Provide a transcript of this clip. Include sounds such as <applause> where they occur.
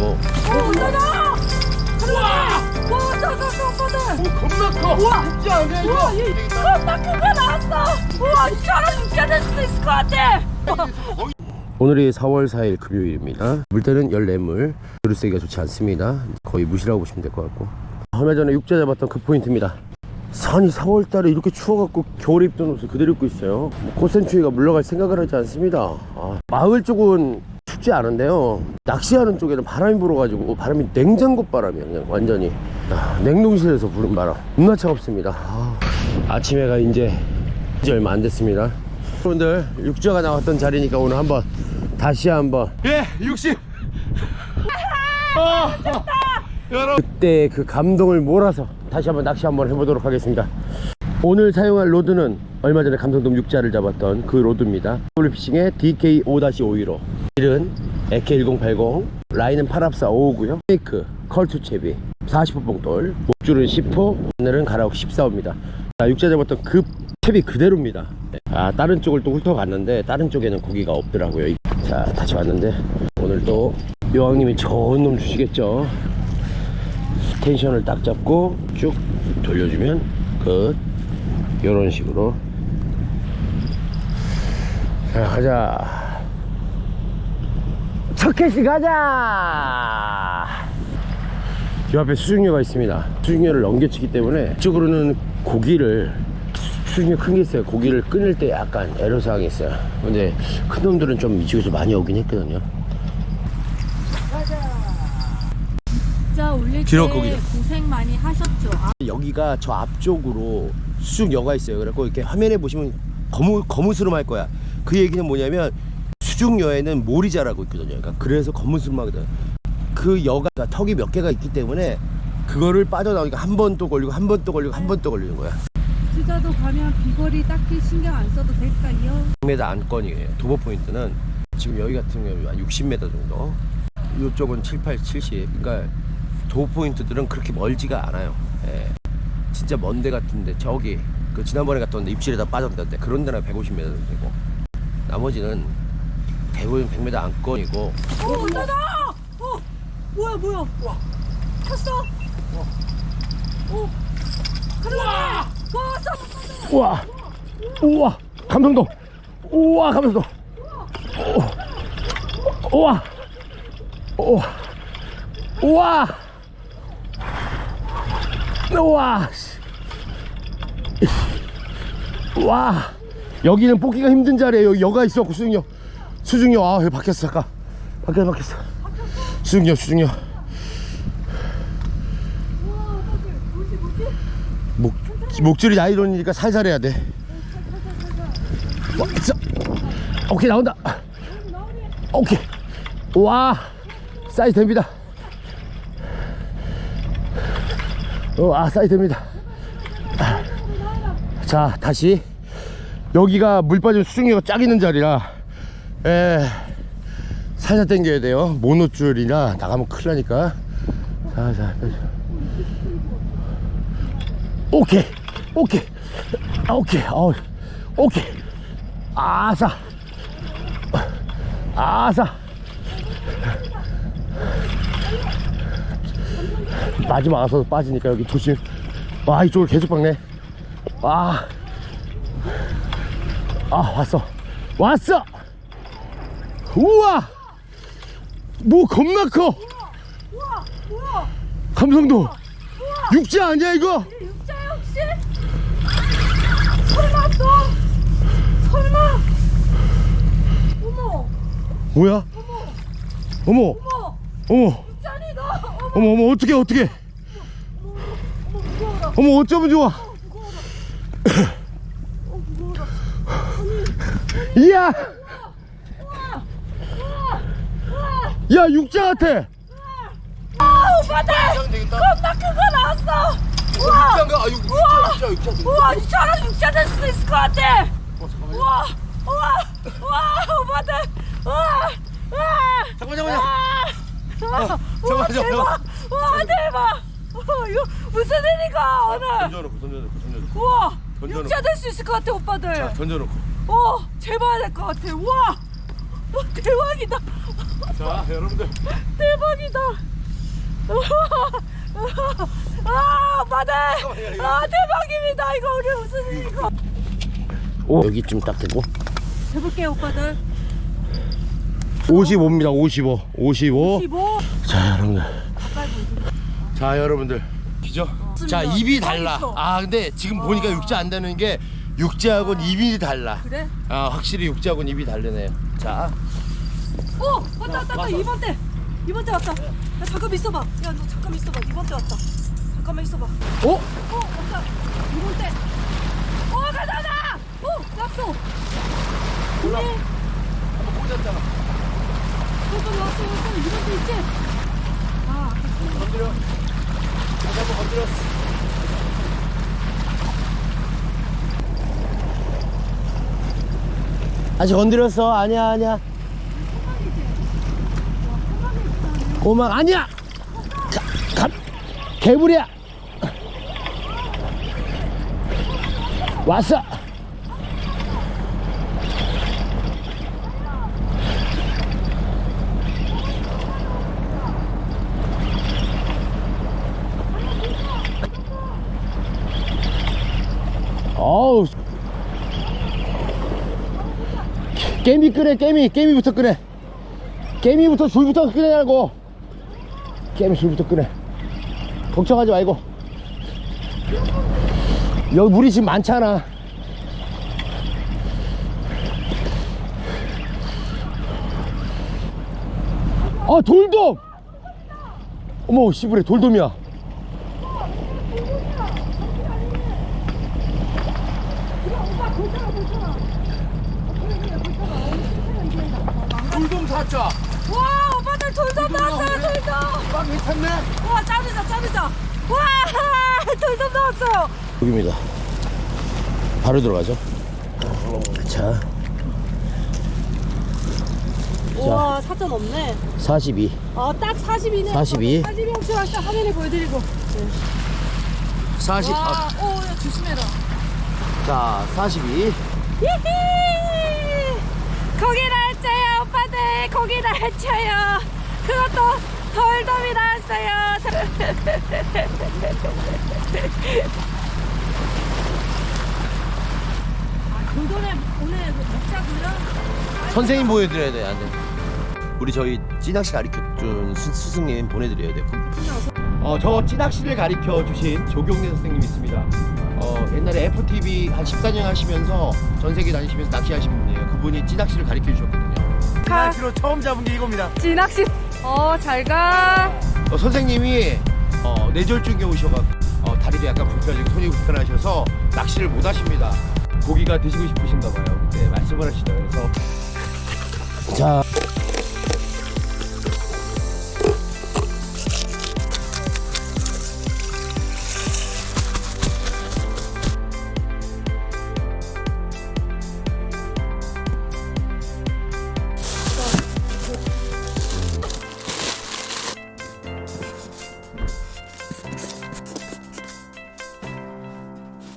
어. 오, 올라가! 우와! 와, 왔어, 왔어, 왔어, 오빠들! 겁나 커. 우와! 진지 않냐 이거? 우와, 이, 겁나 큰거 나왔어! 우와, 저런 육자 될 수도 있을 것 같아! 오늘이 4월 4일 금요일입니다. 물때는 14물. 그릇 세기가 좋지 않습니다. 거의 무시라고 보시면 될 것 같고. 얼마 전에 육자 잡았던 그 포인트입니다. 산이 4월 달에 이렇게 추워갖고 겨울에 입던 옷을 그대로 입고 있어요. 뭐 꽃샘추위가 물러갈 생각을 하지 않습니다. 아, 마을 쪽은 춥지 않은데요. 낚시하는 쪽에는 바람이 불어가지고 바람이 냉장고 바람이에요. 그냥 완전히. 아, 냉동실에서 부는 바람. 겁나 차갑습니다. 아, 아침에가 이제 이제 얼마 안 됐습니다. 여러분들 육자가 나왔던 자리니까 오늘 한번 다시 한번 예, 60. <laughs> 아, 여러분. 그때 그 감동을 몰아서 다시 한번 낚시 한번 해보도록 하겠습니다. 오늘 사용할 로드는 얼마 전에 감성돔 육자를 잡았던 그 로드입니다. WP싱의 DK5-515 길은 AK1080 라인은 8합사 5호고요. 페이크 컬투 채비 40호 봉돌 목줄은 10호 오늘은 가라옥 14호입니다. 자, 육자 잡았던 그 채비 그대로입니다. 아 다른 쪽을 또 훑어갔는데 다른 쪽에는 고기가 없더라고요. 자 다시 왔는데 오늘 또 여왕님이 좋은 놈 주시겠죠? 텐션을 딱 잡고 쭉 돌려주면 끝. 이런 식으로 자 가자 첫 캐시 가자 이 앞에 수중료가 있습니다 수중료를 넘겨치기 때문에 이쪽으로는 고기를 수중료 큰게 있어요 고기를 끊을 때 약간 애로사항이 있어요 근데 큰 놈들은 좀 이쪽에서 많이 오긴 했거든요 진짜 올릴 길어, 때 거기다. 고생 많이 하셨죠? 아, 여기가 저 앞쪽으로 수중여가 있어요. 그래갖고 이렇게 화면에 보시면 거무, 거무스름할 거야. 그 얘기는 뭐냐면 수중여에는 몰이 자라고 있거든요. 그러니까 그래서 거무스름하거든. 그 여가 턱이 몇 개가 있기 때문에 그거를 빠져나오니까 한 번 또 걸리고 한 번 또 걸리고 한 번 또 걸리는 거야. 수자도 가면 비거리 딱히 신경 안 써도 될까요? 100m 안건이에요. 도보 포인트는 지금 여기 같은 경우 한 60m 정도. 이쪽은 7, 8, 70. 그러니까 도보 포인트들은 그렇게 멀지가 않아요. 예. 진짜 먼 데 같은데 저기 그 지난번에 갔던 데 입질에다 빠졌던데 그런 데는 150m 정도 되고 나머지는 대부분 100m 안건이고. 오, 올라가! 어, 뭐야, 뭐야? 와, 탔어? 오, 가져가! 와, 왔어! 우와! 우와! 감성도! 우와 감성도! 우와! 우와! 우와! 우와! 와 여기는 뽑기가 힘든 자리에 여기 여가 있어 수중요 수중요 아 여기 바뀌었어 잠깐 바뀌었어 바뀌었어 수중요 수중요 목, 목줄이 나이론이니까 살살 해야 돼. 와. 오케이, 나온다. 오케이. 와, 사이즈 됩니다. 와, 사이즈 됩니다. 자, 다시. 여기가 물 빠지면 수중기가 쫙 있는 자리라, 에, 살살 당겨야 돼요. 모노줄이라 나가면 큰일 나니까. 자, 자, 빼줘. 오케이. 오케이. 아, 오케이. 어, 오케이. 아싸. 아싸. 마지막 와서 빠지니까 여기 조심. 와 이쪽으로 계속 박네. 아, 아 왔어. 왔어! 우와! 뭐 겁나 커! 우와, 뭐야? 감성도! 육지 아니야 이거? 육자야, 혹시? 설마 또? 설마? 어머, 뭐야? 어머! 어머, 어머! 육자니 너? 어머, 어머 어머 어떻게 어떻게 어머, 무거워라. 어머 어쩌면 좋아 어, 무거워라. 이야 야 육자 같아 아, 오빠들! 겁나 큰거 나왔어! 우와! 육자인가? 아, 육, 우와! 육자, 육자, 육자. 우와, 육자 될 수도 있을 것 같아! 어, 잠깐만요. 우와! 우와! 우와! 오빠들! 우와! 우와! 잠깐만, 잠깐만요. 우와! 우와, 잠깐만, 대박! 우와, 대박! 어, 이거 무슨 일인가, 오늘! 던져놓고, 던져놓고, 던져놓고. 우와! 던져놓고. 육자 될 수 있을 것 같아, 오빠들! 자, 던져놓고. 어, 재봐야 될 것 같아. 우와! 어, 대박이다. 자, 여러분들. 대박이다. 아, 오빠들. 아, 대박입니다. 이거 우리 무슨 일이고. 오, 여기쯤 딱 되고. 해볼게요, 오빠들. 55입니다. 55. 55. 15. 자, 여러분들. 가까이. 자, 여러분들. 기죠? 자, 입이 달라. 아, 근데 지금 보니까 육지 안 되는 게 육지하고는 입이 달라. 그래? 아, 확실히 육지하고는 입이 다르네요. 자, 오! 왔다, 왔다, 왔다. 이번 때. 이번 때 왔다. 야, 잠깐 있어봐. 야, 너 잠깐 있어봐. 이번 때 왔다. 잠깐만 있어봐. 어? 어, 왔다. 이번 때. 어, 가자, 가자! 오, 났어. 올라. 네. 한번 꽂았잖아. 잠깐 왔어, 왔어. 이번 때 있지? 아, 아까 그 건드려. 다시 한번 건드렸어. 아직 건드렸어. 아니야, 아니야. 고막 아니야. 가, 가, 개불이야. 왔어. 어우. 깨미 끄래, 깨미, 깨미부터 끄래. 깨미부터 줄부터 끄내라고. 깨미 줄부터 끄래. 걱정하지 말고. 여기 물이 지금 많잖아. 아, 돌돔! 어머, 씨부레, 돌돔이야. 돌돔 사자. 와, 오빠들 돌돔 나왔어요, 돌돔. 아, 괜찮네. 와, 자르자, 자르자. 와, 돌돔 나왔어요. 여기입니다. 바로 들어가죠. 자, 와, 사전 없네. 42. 아, 딱 42네. 42. 42 혹시 왔다 화면에 보여드리고. 네. 40. 아, 와, 오, 야, 조심해라. 자, 42. 히히! 고기 나 왔어요, 오빠들. 고기 나왔어요. 그것도 돌돔이 나왔어요. 아, 돌돔에 오늘 먹자고요? 선생님 보여드려야 돼, 안 돼. 우리 저희 찌낚시 가르쳐준 수, 스님 보내드려야 돼요. 어, 저 찌낚시를 가르쳐 주신 조경래 선생님 있습니다. 어, 옛날에 FTV 한 14년 하시면서 전 세계 다니시면서 낚시하신 분이에요. 그분이 찌낚시를 가르쳐 주셨거든요. 가. 로 처음 잡은 게 이겁니다. 진학씨. 어, 잘 가. 어, 선생님이 어, 뇌졸중에 오셔갖고 어, 다리도 약간 불편하시고 손이 불편하셔서 낚시를 못 하십니다. 고기가 드시고 싶으신가 봐요. 그때 말씀을 하시더라고요. 그래서 자